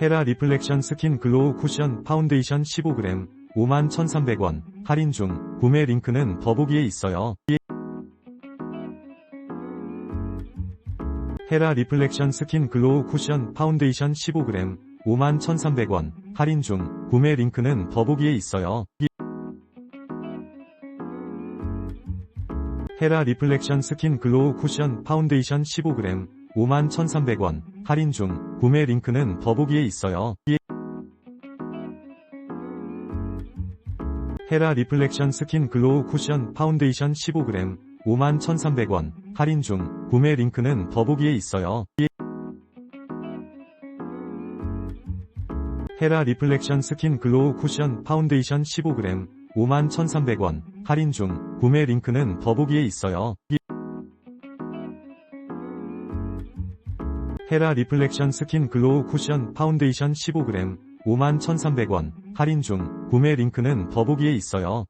헤라 리플렉션 스킨 글로우 쿠션 파운데이션 15g 51,300원 할인 중 구매 링크는 더보기에 있어요. 헤라 리플렉션 스킨 글로우 쿠션 파운데이션 15g 51,300원 할인 중 구매 링크는 더보기에 있어요. 헤라 리플렉션 스킨 글로우 쿠션 파운데이션 15g 51,300원 할인 중 구매 링크는 더보기에 있어요. 헤라 리플렉션 스킨 글로우 쿠션 파운데이션 15g 51,300원 할인 중 구매 링크는 더보기에 있어요. 헤라 리플렉션 스킨 글로우 쿠션 파운데이션 15g 51,300원 할인 중 구매 링크는 더보기에 있어요. 헤라 리플렉션 스킨 글로우 쿠션 파운데이션 15g 51,300원 할인 중 구매 링크는 더보기에 있어요.